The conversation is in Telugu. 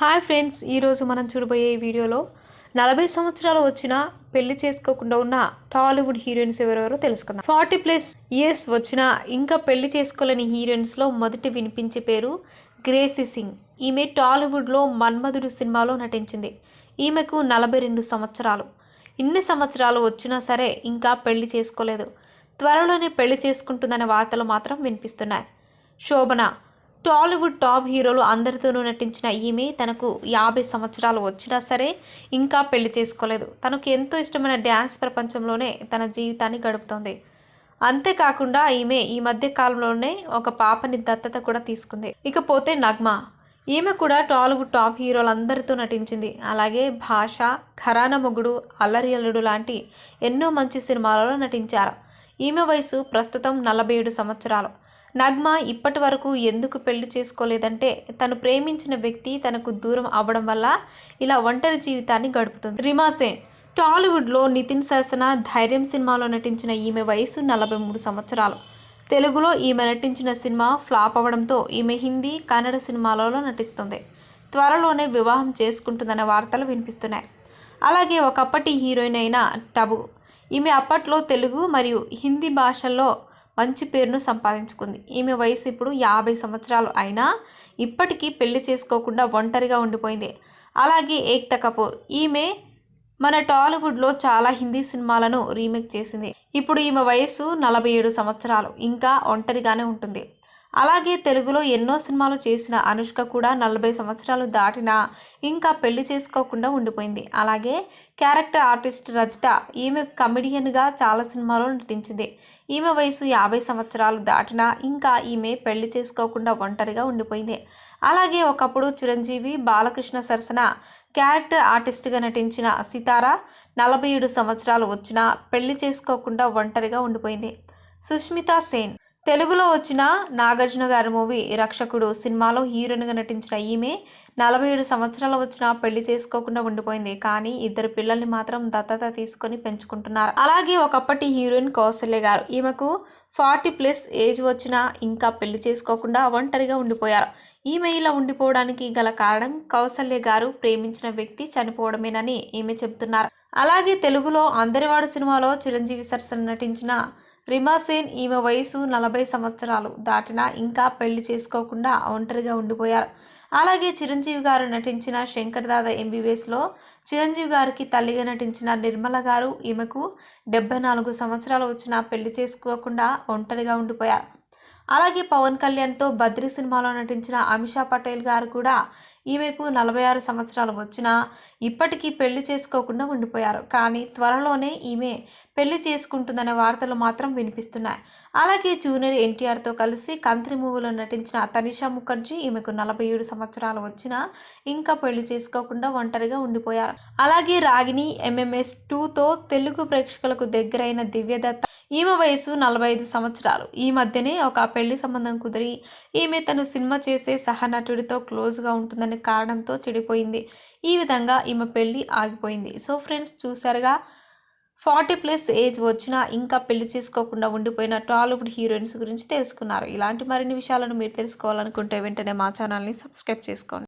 హాయ్ ఫ్రెండ్స్ ఈరోజు మనం చూడబోయే ఈ వీడియోలో నలభై సంవత్సరాలు వచ్చినా పెళ్ళి చేసుకోకుండా ఉన్న టాలీవుడ్ హీరోయిన్స్ ఎవరెవరో తెలుసుకుందాం. ఫార్టీ ప్లస్ ఇయర్స్ వచ్చినా ఇంకా పెళ్ళి చేసుకోలేని హీరోయిన్స్లో మొదటి వినిపించే పేరు గ్రేసీ సింగ్. ఈమె టాలీవుడ్లో మన్మధుడు సినిమాలో నటించింది. ఈమెకు నలభై రెండు సంవత్సరాలు. ఇన్ని సంవత్సరాలు వచ్చినా సరే ఇంకా పెళ్ళి చేసుకోలేదు. త్వరలోనే పెళ్ళి చేసుకుంటుందనే వార్తలు మాత్రం వినిపిస్తున్నాయి. శోభన టాలీవుడ్ టాప్ హీరోలు అందరితోనూ నటించిన ఈమె తనకు యాభై సంవత్సరాలు వచ్చినా సరే ఇంకా పెళ్ళి చేసుకోలేదు. తనకు ఎంతో ఇష్టమైన డ్యాన్స్ ప్రపంచంలోనే తన జీవితాన్ని గడుపుతోంది. అంతేకాకుండా ఈమె ఈ మధ్య కాలంలోనే ఒక పాపని దత్తత కూడా తీసుకుంది. ఇకపోతే నగ్మ. ఈమె కూడా టాలీవుడ్ టాప్ హీరోలందరితో నటించింది. అలాగే భాష ఖరాన మొగుడు అల్లరి అల్లుడు లాంటి ఎన్నో మంచి సినిమాలలో నటించారు. ఈమె వయసు ప్రస్తుతం నలభై ఏడు సంవత్సరాలు. నగ్మ ఇప్పటి వరకు ఎందుకు పెళ్ళి చేసుకోలేదంటే తను ప్రేమించిన వ్యక్తి తనకు దూరం అవ్వడం వల్ల ఇలా ఒంటరి జీవితాన్ని గడుపుతుంది. రిమాసే టాలీవుడ్లో నితిన్ శాసన ధైర్యం సినిమాలో నటించిన ఈమె వయసు నలభై మూడు సంవత్సరాలు. తెలుగులో ఈమె నటించిన సినిమా ఫ్లాప్ అవ్వడంతో ఈమె హిందీ కన్నడ సినిమాలలో నటిస్తుంది. త్వరలోనే వివాహం చేసుకుంటుందనే వార్తలు వినిపిస్తున్నాయి. అలాగే ఒకప్పటి హీరోయిన్ అయిన టబు. ఈమె అప్పట్లో తెలుగు మరియు హిందీ భాషల్లో మంచి పేరును సంపాదించుకుంది. ఈమె వయసు ఇప్పుడు యాభై సంవత్సరాలు అయినా ఇప్పటికీ పెళ్ళి చేసుకోకుండా ఒంటరిగా ఉండిపోయింది. అలాగే ఏక్తా కపూర్. ఈమె మన టాలీవుడ్లో చాలా హిందీ సినిమాలను రీమేక్ చేసింది. ఇప్పుడు ఈమె వయసు నలభై ఏడు సంవత్సరాలు. ఇంకా ఒంటరిగానే ఉంటుంది. అలాగే తెలుగులో ఎన్నో సినిమాలు చేసిన అనుష్క కూడా నలభై సంవత్సరాలు దాటినా ఇంకా పెళ్ళి చేసుకోకుండా ఉండిపోయింది. అలాగే క్యారెక్టర్ ఆర్టిస్ట్ రజిత ఈమె కమెడియన్గా చాలా సినిమాలో నటించింది. ఈమె వయసు యాభై సంవత్సరాలు దాటినా ఇంకా ఈమె పెళ్ళి చేసుకోకుండా ఒంటరిగా ఉండిపోయింది. అలాగే ఒకప్పుడు చిరంజీవి బాలకృష్ణ సరసన క్యారెక్టర్ ఆర్టిస్ట్గా నటించిన సితారా నలభై ఏడు సంవత్సరాలు వచ్చినా పెళ్ళి చేసుకోకుండా ఒంటరిగా ఉండిపోయింది. సుష్మిత సేన్ తెలుగులో వచ్చిన నాగార్జున గారి మూవీ రక్షకుడు సినిమాలో హీరోయిన్గా నటించిన ఈమె నలభై ఏడు సంవత్సరాలు వచ్చిన పెళ్ళి చేసుకోకుండా ఉండిపోయింది. కానీ ఇద్దరు పిల్లల్ని మాత్రం దత్తత తీసుకొని పెంచుకుంటున్నారు. అలాగే ఒకప్పటి హీరోయిన్ కౌశల్య గారు ఈమెకు ఫార్టీ ప్లస్ ఏజ్ వచ్చినా ఇంకా పెళ్ళి చేసుకోకుండా ఒంటరిగా ఉండిపోయారు. ఈమె ఇలా ఉండిపోవడానికి గల కారణం కౌసల్య గారు ప్రేమించిన వ్యక్తి చనిపోవడమేనని ఈమె చెబుతున్నారు. అలాగే తెలుగులో అందరివాడు సినిమాలో చిరంజీవి సరసన నటించిన రిమాసేన్ ఈమె వయసు నలభై సంవత్సరాలు. దాటినా ఇంకా పెళ్ళి చేసుకోకుండా ఒంటరిగా ఉండిపోయారు. అలాగే చిరంజీవి గారు నటించిన శంకర్ దాదా ఎంబీబీఎస్లో చిరంజీవి గారికి తల్లిగా నటించిన నిర్మల గారు ఈమెకు డెబ్బై నాలుగు సంవత్సరాలు వచ్చినా పెళ్ళి చేసుకోకుండా ఒంటరిగా ఉండిపోయారు. అలాగే పవన్ కళ్యాణ్తో బద్రి సినిమాలో నటించిన అమిషా పటేల్ గారు కూడా ఈమెకు నలభై ఆరు సంవత్సరాలు వచ్చినా ఇప్పటికీ పెళ్ళి చేసుకోకుండా ఉండిపోయారు. కానీ త్వరలోనే ఈమె పెళ్ళి చేసుకుంటుందనే వార్తలు మాత్రం వినిపిస్తున్నాయి. అలాగే జూనియర్ ఎన్టీఆర్తో కలిసి కంత్రి మూవీలో నటించిన తనిషా ముఖర్జీ ఈమెకు నలభై ఏడు సంవత్సరాలు వచ్చినా ఇంకా పెళ్ళి చేసుకోకుండా ఒంటరిగా ఉండిపోయారు. అలాగే రాగిని ఎంఎంఎస్ టూతో తెలుగు ప్రేక్షకులకు దగ్గరైన దివ్యదత్త ఈమె వయసు నలభై ఐదు సంవత్సరాలు. ఈ మధ్యనే ఒక పెళ్ళి సంబంధం కుదిరి ఈమె తను సినిమా చేసే సహనటుడితో క్లోజ్గా ఉంటుందని కారణంతో చెడిపోయింది. ఈ విధంగా ఈమె పెళ్ళి ఆగిపోయింది. సో ఫ్రెండ్స్ చూసారుగా? ఫార్టీ ప్లస్ ఏజ్ వచ్చినా ఇంకా పెళ్ళి చేసుకోకుండా ఉండిపోయిన టాలీవుడ్ హీరోయిన్స్ గురించి తెలుసుకున్నారు. ఇలాంటి మరిన్ని విషయాలను మీరు తెలుసుకోవాలనుకుంటే వెంటనే మా ఛానల్ని సబ్స్క్రైబ్ చేసుకోండి.